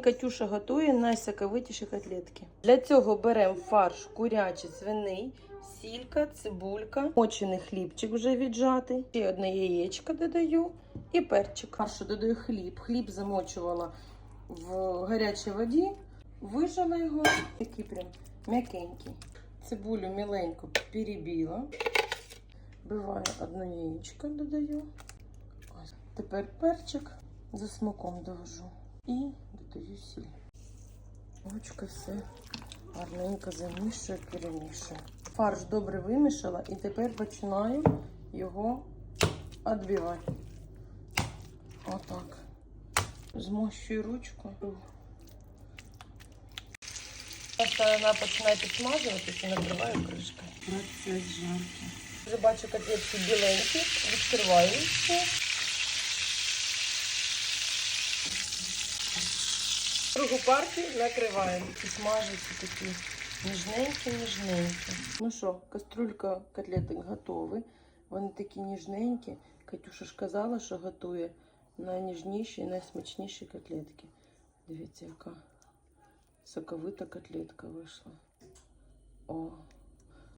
Катюша готує найсоковитіші котлетки. Для цього беремо фарш курячий, свиний, сілька, цибулька, мочений хлібчик вже віджатий. Ще одне яєчко додаю і перчик. Фаршу додаю хліб. Хліб замочувала в гарячій воді, вижала його, такий прям м'якенький. Цибулю міленько перебіла. Биваю одне яєчко, додаю. Ось. Тепер перчик за смаком довожу. І додаю сіль. Ручка все гарненько замішую, перемішую. Фарш добре вимішала і тепер починаю його відбивати. Отак. Змощую ручку. Сторона починає підсмажуватися і накриваю кришкою. Процес жарки. Вже бачу котлетки біленькі, відкриваю їх. Другу партію накриваємо. І смажаться такі ніжненькі-ніжненькі. Ну що, каструлька котлеток готові. Вони такі ніжненькі. Катюша ж казала, що готує найніжніші і найсмачніші котлетки. Дивіться, яка соковита котлетка вийшла. О,